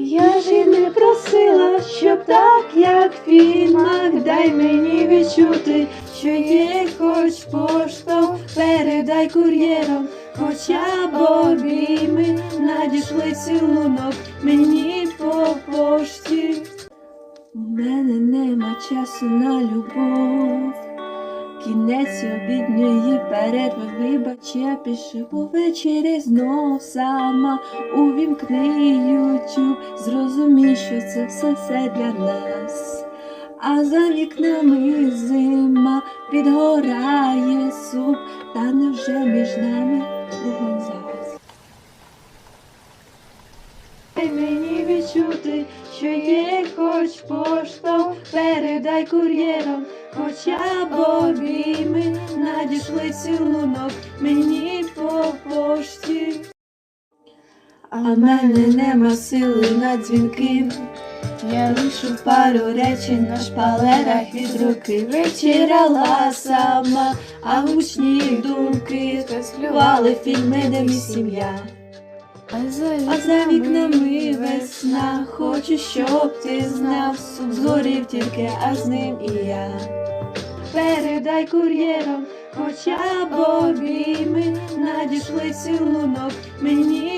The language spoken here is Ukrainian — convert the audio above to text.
Я ж і не просила, щоб так, як в фільмах, дай мені відчути, що є хоч поштовх, передай кур'єром, хоча б обійми, надійшли цілунок мені по пошті. У мене нема часу на любов. Кінець обідньої перерви, вибач, я пишу увечері знов сама. Увімкни ютюб, зрозумій, що це все, все для нас. А за вікнами зима підгорає суп, та невже між нами вогонь зараз? Дай мені відчути, що є хоч поштовх, передай кур'єром, хоча б обійми, надійшли цілунок мені по пошті. А в мене нема сили на дзвінки. Я лишу пару речень на шпалерах від руки. Вечеряла сама, а гучні думки сплювали фільми, де ми сім'я. А за А за вікнами весна, хочу, щоб ти знав, суп згорів тільки, а з ним і я. Передай кур'єром, хоча б обійми, надійшли цілунок мені.